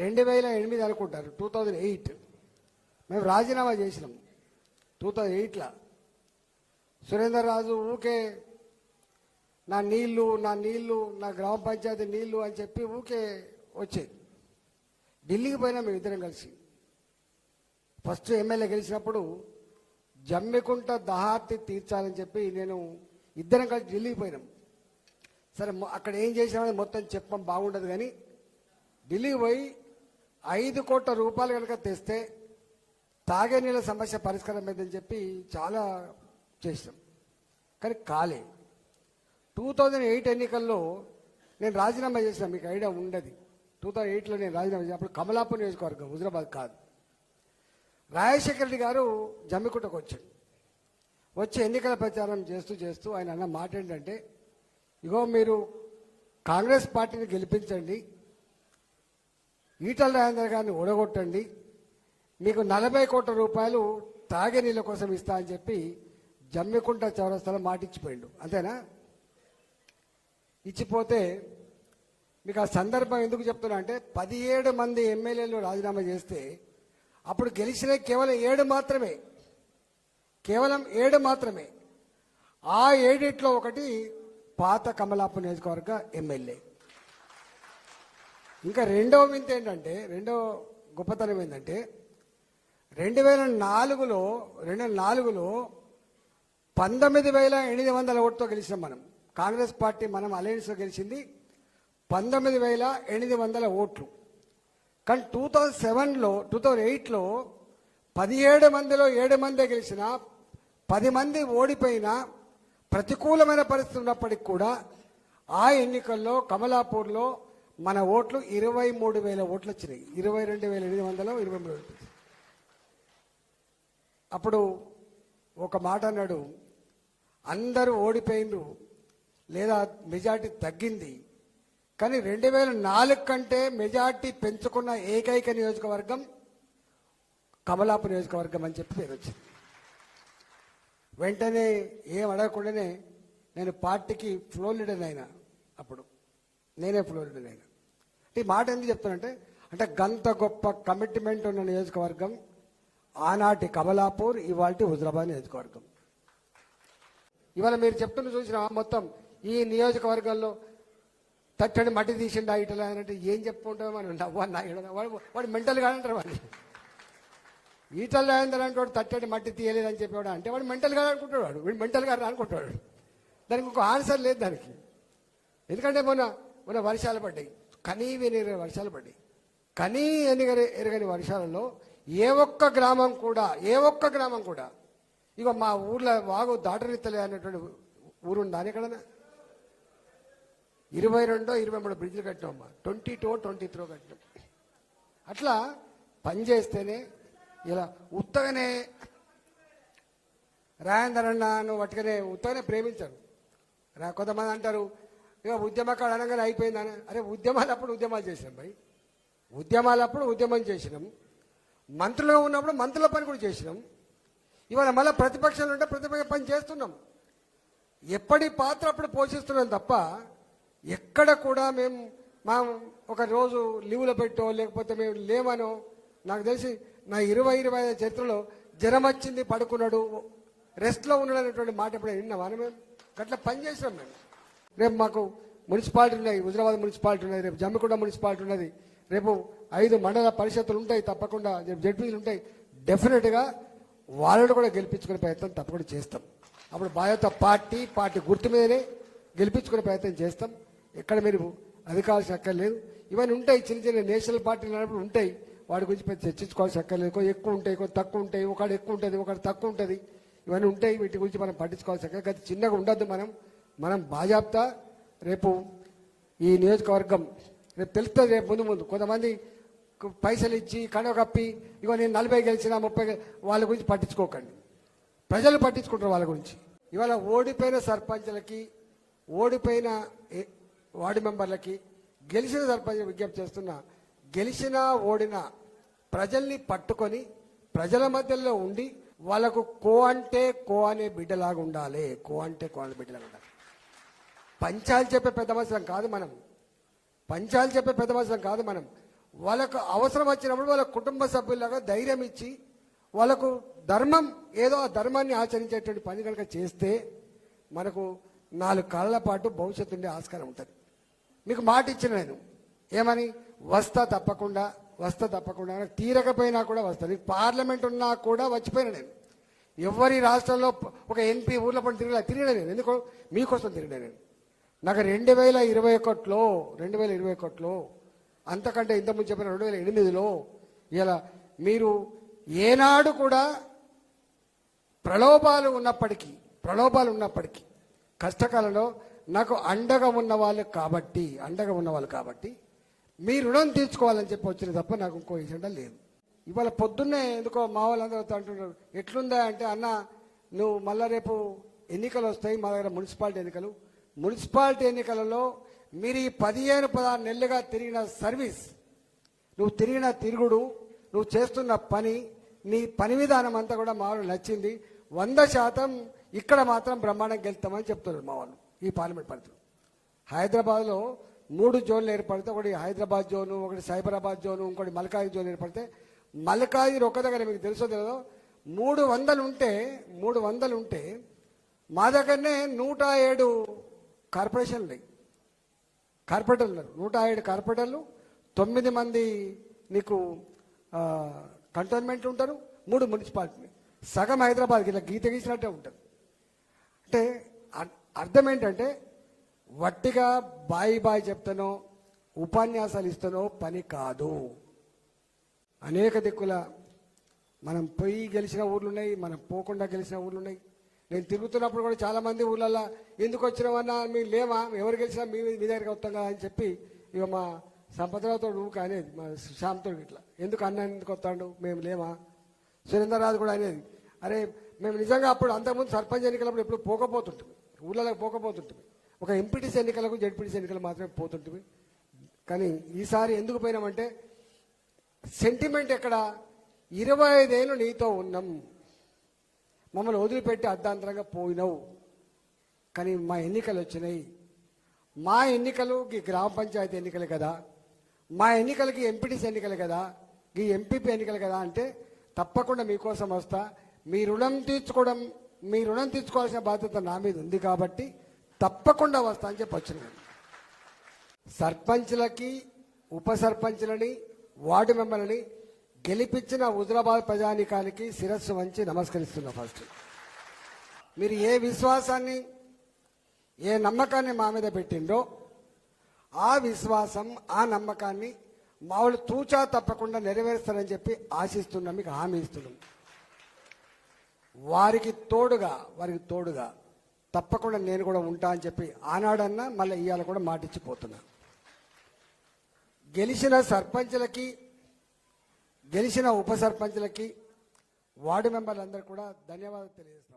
రెండు వేల ఎనిమిది అనుకుంటారు టూ థౌజండ్ ఎయిట్. మేము రాజీనామా చేసినాం టూ థౌజండ్ ఎయిట్లో. సురేందర్ రాజు ఊకే నా నీళ్ళు నా నీళ్ళు నా గ్రామ పంచాయతీ నీళ్ళు అని చెప్పి ఊకే వచ్చేది. ఢిల్లీకి పోయినా మేము ఇద్దరం కలిసి. ఫస్ట్ ఎమ్మెల్యే గెలిచినప్పుడు జమ్మికుంట దహార్తి తీర్చాలని చెప్పి నేను ఇద్దరం కలిసి ఢిల్లీకి పోయినాం. సరే అక్కడ ఏం చేసినామని మొత్తం చెప్పం బాగుండదు కానీ ఢిల్లీకి పోయి ఐదు కోట్ల రూపాయలు కనుక తెస్తే తాగే నీళ్ళ సమస్య పరిష్కారం అయిందని చెప్పి చాలా చేసినాం. కానీ కాలే. టూ థౌజండ్ ఎయిట్ ఎన్నికల్లో నేను రాజీనామా చేసిన మీకు ఐడియా ఉండదు. టూ థౌజండ్ ఎయిట్లో నేను రాజీనామా చేసిన అప్పుడు కమలాపూర్ నియోజకవర్గం హుజరాబాద్ కాదు. రాజశేఖర రెడ్డి గారు జమ్మికుంటకు వచ్చాడు. వచ్చి ఎన్నికల ప్రచారం చేస్తూ చేస్తూ ఆయన అన్న మాట ఏంటంటే ఇగో మీరు కాంగ్రెస్ పార్టీని గెలిపించండి ఈటల రాజేందర్ గారిని ఓడగొట్టండి మీకు నలభై కోట్ల రూపాయలు తాగే నీళ్ళ కోసం ఇస్తా అని చెప్పి జమ్మికుంట చౌరస్తాలో మాటిచ్చిపోయిండు. అంతేనా? ఇచ్చిపోతే మీకు ఆ సందర్భం ఎందుకు చెప్తున్నా అంటే పదిహేడు మంది ఎమ్మెల్యేలు రాజీనామా చేస్తే అప్పుడు గెలిచిన కేవలం ఏడు మాత్రమే. కేవలం ఏడు మాత్రమే. ఆ ఏడిట్లో ఒకటి పాత కమలాపు నియోజకవర్గ ఎమ్మెల్యే. ఇంకా రెండవ వింత ఏంటంటే రెండో గొప్పతనం ఏంటంటే రెండు వేల నాలుగులో రెండు వేల నాలుగులో పంతొమ్మిది వేల ఎనిమిది వందల ఓటుతో గెలిచినాం మనం. కాంగ్రెస్ పార్టీ మనం అలయన్స్లో గెలిచింది పంతొమ్మిది వేల ఎనిమిది వందల ఓట్లు. కానీ టూ థౌజండ్ సెవెన్లో టూ థౌజండ్ ఎయిట్లో పదిహేడు మందిలో ఏడు మందే గెలిచిన పది మంది ఓడిపోయిన ప్రతికూలమైన పరిస్థితి ఉన్నప్పటికీ కూడా ఆ ఎన్నికల్లో కమలాపూర్లో మన ఓట్లు ఇరవై మూడు వేల ఓట్లు వచ్చినాయి ఇరవై రెండు వేల ఎనిమిది వందల ఇరవై మూడు అప్పుడు ఒక మాట అన్నాడు అందరూ ఓడిపోయిండ్రు లేదా మెజార్టీ తగ్గింది కానీ రెండు వేల నాలుగు కంటే మెజార్టీ పెంచుకున్న ఏకైక నియోజకవర్గం కమలాపు నియోజకవర్గం అని చెప్పి పేరు వచ్చింది. వెంటనే ఏం అడగకుండానే నేను పార్టీకి ఫ్లోర్ లీడర్ అయినా అప్పుడు. నేనే ఫ్లోర్ లీడర్ అయినా. ఈ మాట ఎందుకు చెప్తానంటే అంటే గంత గొప్ప కమిట్మెంట్ ఉన్న నియోజకవర్గం ఆనాటి కమలాపూర్ ఇవాళ హుజరాబాద్ నియోజకవర్గం. ఇవాళ మీరు చెప్తున్న చూసిన మొత్తం ఈ నియోజకవర్గంలో తట్టని మట్టి తీసిండు ఇటలా అంటే ఏం చెప్పుకుంటామో మనం నవ్వా వాడు వాడు మెంటల్ కాదంటారు వాడిని. ఈటల రాజేందర్ అంటే వాడు తట్టడి మట్టి తీయలేదని చెప్పేవాడు అంటే వాడు మెంటల్గా అనుకుంటాడు వాడు. వీడు మెంటల్గా అనుకుంటాడు దానికి ఒక ఆన్సర్ లేదు దానికి. ఎందుకంటే మొన్న మొన్న వర్షాలు పడ్డాయి. కనీ విని వర్షాలు పడ్డాయి. కనీ ఎనిగని ఎరగని వర్షాలలో ఏ ఒక్క గ్రామం కూడా ఏ ఒక్క గ్రామం కూడా ఇక మా ఊర్లో వాగు దాటరిత్తలే అనేటువంటి ఊరుందా అని ఎక్కడన్నా? ఇరవై రెండో ఇరవై మూడు బ్రిడ్జ్లు కట్టినామమ్మా ట్వంటీ టూ ట్వంటీ త్రో కట్టినాం. అట్లా పని చేస్తేనే ఇలా ఉత్తగానే రాయందర్ అన్న నువ్వు వట్టుగానే ఉత్తగానే ప్రేమించారు. రా కొంతమంది అంటారు ఇక ఉద్యమకాడు అనగానే అయిపోయిందని అరే ఉద్యమాలు అప్పుడు ఉద్యమాలు చేసినాం భయ్. ఉద్యమాలు అప్పుడు ఉద్యమం చేసినాం. మంత్రులుగా ఉన్నప్పుడు మంత్రుల పని కూడా చేసినాం. ఇవాళ మళ్ళీ ప్రతిపక్షాలు ఉంటే ప్రతిపక్ష పని చేస్తున్నాం. ఎప్పటి పాత్ర అప్పుడు పోషిస్తున్నాం తప్ప ఎక్కడ కూడా మేము మా ఒక రోజు లీవులు పెట్టో లేకపోతే మేము లేమనో నాకు తెలిసి నా ఇరవై ఇరవై ఐదు చరిత్రలో జ్వరం వచ్చింది పడుకున్నాడు రెస్ట్లో ఉన్నాడు అనేటువంటి మాట ఎప్పుడైనా విన్నామా మేము అట్లా పని చేసినాం మేము రేపు మాకు మున్సిపాలిటీ ఉన్నాయి హుజరాబాద్ మున్సిపాలిటీ ఉన్నది రేపు జమ్మికొండ మున్సిపాలిటీ ఉన్నది. రేపు ఐదు మండల పరిషత్తులు ఉంటాయి తప్పకుండా రేపు జడ్పీలు ఉంటాయి. డెఫినెట్గా వాళ్ళని కూడా గెలిపించుకునే ప్రయత్నం తప్పకుండా చేస్తాం. అప్పుడు బాధ్యత పార్టీ పార్టీ గుర్తు మీదనే గెలిపించుకునే ప్రయత్నం చేస్తాం. ఎక్కడ మీరు అధికారాల్సిన అక్కర్లేదు. ఇవన్నీ ఉంటాయి చిన్న చిన్న నేషనల్ పార్టీలు అన్నప్పుడు ఉంటాయి. వాటి గురించి పెద్ద చర్చించుకోవాల్సిన అక్కర్లేదు. కొంచెం ఎక్కువ ఉంటాయి కొంచెం తక్కువ ఉంటాయి ఒకటి ఎక్కువ ఉంటుంది ఒకటి తక్కువ ఉంటుంది. ఇవన్నీ ఉంటాయి వీటి గురించి మనం పట్టించుకోవాల్సిన అక్కర్లేదు. చిన్నగా ఉండద్దు మనం. మనం బాజాబ్తా రేపు ఈ నియోజకవర్గం రేపు తెలుస్తుంది రేపు ముందు ముందు. కొంతమంది పైసలు ఇచ్చి కడవ కప్పి ఇగో నేను నలభై గెలిచిన ముప్పై వాళ్ళ గురించి పట్టించుకోకండి. ప్రజలు పట్టించుకుంటారు వాళ్ళ గురించి. ఇవాళ ఓడిపోయిన సర్పంచ్లకి ఓడిపోయిన వార్డు మెంబర్లకి గెలిచిన సర్పంచ్ విజ్ఞప్తి చేస్తున్నా గెలిచినా ఓడిన ప్రజల్ని పట్టుకొని ప్రజల మధ్యలో ఉండి వాళ్ళకు కో అంటే కో అనే బిడ్డలాగా ఉండాలి. కో అంటే కో అనే బిడ్డలాగా ఉండాలి. పంచాలు చెప్పే పెద్ద మనుషులం కాదు మనం. పంచాలు చెప్పే పెద్ద మనుషులం కాదు మనం. వాళ్ళకు అవసరం వచ్చినప్పుడు వాళ్ళ కుటుంబ సభ్యులాగా ధైర్యం ఇచ్చి వాళ్ళకు ధర్మం ఏదో ఆ ధర్మాన్ని ఆచరించేటువంటి పని కనుక చేస్తే మనకు నాలుగు కాళ్ళ పాటు భవిష్యత్తు ఉండే ఆస్కారం ఉంటుంది. మీకు మాట ఇచ్చిన నేను. ఏమని? వస్తా తప్పకుండా వస్తా తప్పకుండా తీరకపోయినా కూడా వస్తా. నీకు పార్లమెంట్ ఉన్నా కూడా వచ్చిపోయినా నేను. ఎవరి రాష్ట్రంలో ఒక ఎంపీ ఊర్లో పడి తిరగలే తిరిగినా నేను. ఎందుకో? మీకోసం తిరిగినా నేను. నాకు రెండు వేల ఇరవై ఒకటిలో రెండు వేల ఇరవై ఒకటిలో అంతకంటే ఇంతకుముందు చెప్పిన రెండు వేల ఎనిమిదిలో ఇలా మీరు ఏనాడు కూడా ప్రలోభాలు ఉన్నప్పటికీ ప్రలోభాలు ఉన్నప్పటికీ కష్టకాలంలో నాకు అండగా ఉన్న వాళ్ళు కాబట్టి అండగా ఉన్న వాళ్ళు కాబట్టి మీ రుణం తీర్చుకోవాలని చెప్పి వచ్చిన తప్ప నాకు ఇంకో ఎజెండా లేదు. ఇవాళ పొద్దున్నే ఎందుకో మా వాళ్ళందరూ అంటున్నారు ఎట్లుందా అంటే అన్న నువ్వు మళ్ళా రేపు ఎన్నికలు వస్తాయి మా దగ్గర మున్సిపాలిటీ ఎన్నికలు మున్సిపాలిటీ ఎన్నికలలో మీరు ఈ పదిహేను పదహారు నెలలుగా తిరిగిన సర్వీస్ నువ్వు తిరిగిన తిరుగుడు నువ్వు చేస్తున్న పని నీ పని విధానం అంతా కూడా మా వాళ్ళు నచ్చింది. వంద శాతం ఇక్కడ మాత్రం బ్రహ్మాండం గెలుస్తామని చెప్తున్నారు మా వాళ్ళు ఈ పార్లమెంట్ పరిధిలో. హైదరాబాద్లో మూడు జోన్లు ఏర్పడితే ఒకటి హైదరాబాద్ జోను ఒకటి సైబరాబాద్ జోను ఇంకోటి మల్కాయి జోన్ ఏర్పడితే మల్కాయి ఒక్క దగ్గర మీకు తెలుసో తెలియదో మూడు వందలు ఉంటే మూడు వందలు ఉంటే మా దగ్గరనే నూట ఏడు కార్పొరేషన్లు ఉన్నాయి కార్పొరేటర్లు నూట ఏడు కార్పొరేటర్లు తొమ్మిది మంది నీకు కంటోన్మెంట్ ఉంటారు మూడు మున్సిపాలిటీ సగం హైదరాబాద్కి ఇలా గీత గీసినట్టే ఉంటుంది అంటే అర్- అర్థం ఏంటంటే వట్టిగా బాయి బాయి చెప్తానో ఉపన్యాసాలు ఇస్తానో పని కాదు. అనేక దిక్కుల మనం పోయి గెలిచిన ఊర్లు ఉన్నాయి మనం పోకుండా గెలిచిన ఊర్లు ఉన్నాయి. నేను తిరుగుతున్నప్పుడు కూడా చాలా మంది ఊర్లల్లో ఎందుకు వచ్చినామన్నా మీరు లేమా ఎవరు గెలిచినా మీ మీ దగ్గరికి వస్తాం కదా అని చెప్పి ఇక మా సంపదరావుతో ఊరికి అనేది మా శ్యామ్తో ఇట్లా. ఎందుకు అన్న ఎందుకు వస్తాడు? మేము లేమా సురేంద్రరాజు కూడా అనేది. అరే మేము నిజంగా అప్పుడు అంతకుముందు సర్పంచ్ ఎన్నికలప్పుడు ఎప్పుడు పోకపోతుంటుంది ఊళ్ళలోకి పోకపోతుంటుంది ఒక ఎంపీటీసీ ఎన్నికలకు జడ్పీటీసీ ఎన్నికలు మాత్రమే పోతుంటుంది కానీ ఈసారి ఎందుకు పోయినామంటే సెంటిమెంట్ ఎక్కడ? ఇరవై ఐదేళ్ళు నీతో ఉన్నాం. మమ్మల్ని వదిలిపెట్టి అర్ధాంతరంగా పోయినావు. కానీ మా ఎన్నికలు వచ్చినాయి. మా ఎన్నికలు ఈ గ్రామ పంచాయతీ ఎన్నికలు కదా. మా ఎన్నికలకి ఎంపీటీసీ ఎన్నికలు కదా. ఈ ఎంపీపీ ఎన్నికలు కదా అంటే తప్పకుండా మీకోసం వస్తా. మీ రుణం తీర్చుకోవడం మీ రుణం తీర్చుకోవాల్సిన బాధ్యత నా మీద ఉంది కాబట్టి తప్పకుండా వస్తా అని చెప్పి వచ్చిన నేను. సర్పంచ్లకి ఉప సర్పంచ్లని వార్డు మెంబర్లని గెలిపించిన హుజరాబాద్ ప్రజానికానికి శిరస్సు వంచి నమస్కరిస్తున్నా ఫస్ట్. మీరు ఏ విశ్వాసాన్ని ఏ నమ్మకాన్ని మా మీద పెట్టిండో ఆ విశ్వాసం ఆ నమ్మకాన్ని మామూలు తూచా తప్పకుండా నెరవేరుస్తారని చెప్పి ఆశిస్తున్నాం మీకు హామీ ఇస్తున్నాం. వారికి తోడుగా వారికి తోడుగా తప్పకుండా నేను కూడా ఉంటా అని చెప్పి ఆనాడన్నా మళ్ళీ ఇవాళ కూడా మాటిచ్చిపోతున్నా. గెలిచిన సర్పంచ్లకి గెలిచిన ఉప సర్పంచ్లకి వార్డు మెంబర్లందరూ కూడా ధన్యవాదాలు తెలియజేస్తా